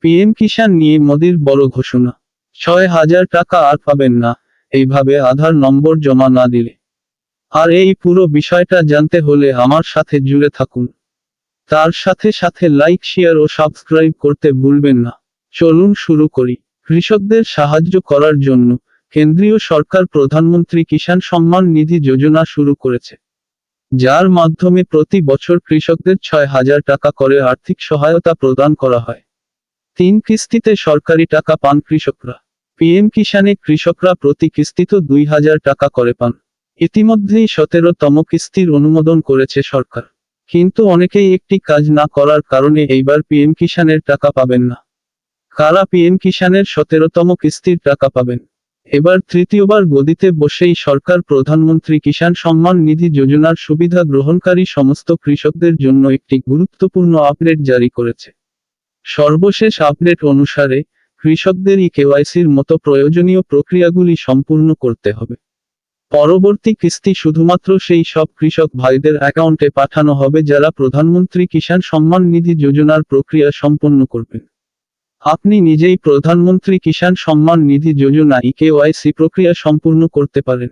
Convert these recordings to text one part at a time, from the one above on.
PM কিষাণ নিয়ে মোদির বড় ঘোষণা। ছয় হাজার টাকা আর পাবেন না। এইভাবে আধার নম্বর জমা না দিলে। আর এই পুরো বিষয়টা জানতে হলে আমার সাথে জুড়ে থাকুন। তার সাথে সাথে লাইক, শেয়ার ও সাবস্ক্রাইব করতে ভুলবেন না। চলুন শুরু করি। কৃষকদের সাহায্য করার জন্য কেন্দ্রীয় সরকার প্রধানমন্ত্রী কিষাণ সম্মান নিধি যোজনা শুরু করেছে। যার মাধ্যমে প্রতি বছর কৃষকদের ছয় হাজার টাকা করে আর্থিক সহায়তা প্রদান করা হয়। তিন কিস্তিতে সরকারি টাকা পান কৃষকরা। পিএম কিষানে কৃষকরা প্রতি কিস্তিতে দুই হাজার টাকা করে পান। ইতিমধ্যেই সতেরোতম কিস্তির অনুমোদন করেছে সরকার। কিন্তু অনেকেই একটি কাজ না করার কারণে এইবার পিএম কিষানের টাকা পাবেন না। কারা পিএম কিষানের সতেরোতম কিস্তির টাকা পাবেন? এবার তৃতীয়বার গদিতে বসেই সরকার প্রধানমন্ত্রী কিষাণ সম্মান নিধি যোজনার সুবিধা গ্রহণকারী সমস্ত কৃষকদের জন্য একটি গুরুত্বপূর্ণ আপডেট জারি করেছে। সর্বশেষ আপডেট অনুসারে কৃষকদের ই কেওয়াইসির মতো প্রয়োজনীয় প্রক্রিয়াগুলি সম্পূর্ণ করতে হবে। পরবর্তী কিস্তি শুধুমাত্র সেই সব কৃষক ভাইদের অ্যাকাউন্টে পাঠানো হবে যারা প্রধানমন্ত্রী কিষাণ সম্মান নিধি যোজনার প্রক্রিয়া সম্পন্ন করবেন। আপনি নিজেই প্রধানমন্ত্রী কিষাণ সম্মান নিধি যোজনা ইকেওয়াইসি প্রক্রিয়া সম্পূর্ণ করতে পারেন।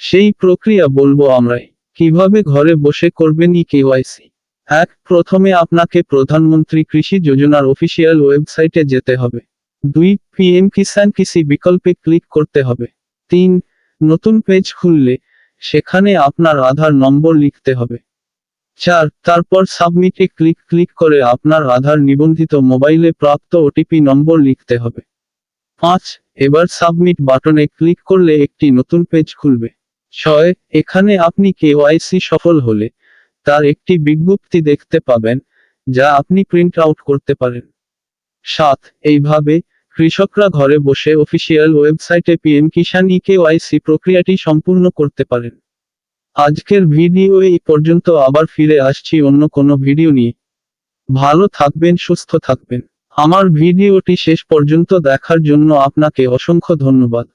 সেই প্রক্রিয়া বলব আমরাই। কীভাবে ঘরে বসে করবেন কেওয়াইসি এক প্রথমে আপনাকে প্রধানমন্ত্রী কৃষি যোজনার অফিসিয়াল ওয়েবসাইটে যেতে হবে। দুই, পিএম কিষাণ কৃষি বিকল্পে ক্লিক করতে হবে। তিন, নতুন পেজ খুললে সেখানে আপনার আধার নম্বর লিখতে হবে। চার, তারপর সাবমিটে ক্লিক ক্লিক করে আপনার আধার নিবন্ধিত মোবাইলে প্রাপ্ত ওটিপি নম্বর লিখতে হবে। পাঁচ, এবার সাবমিট বাটনে ক্লিক করলে একটি নতুন পেজ খুলবে। ছয়, এখানে আপনি কেওয়াইসি সফল হলে তার একটি বিজ্ঞপ্তি দেখতে পাবেন, যা আপনি প্রিন্ট আউট করতে পারেন। সাত, এইভাবে, কৃষকরা ঘরে বসে অফিসিয়াল ওয়েবসাইটে পিএম কিষাণ ই প্রক্রিয়াটি সম্পূর্ণ করতে পারেন। আজকের ভিডিও এই পর্যন্ত, আবার ফিরে আসছি অন্য কোনো ভিডিও নিয়ে। ভালো থাকবেন, সুস্থ থাকবেন। আমার ভিডিওটি শেষ পর্যন্ত দেখার জন্য আপনাকে অসংখ্য ধন্যবাদ।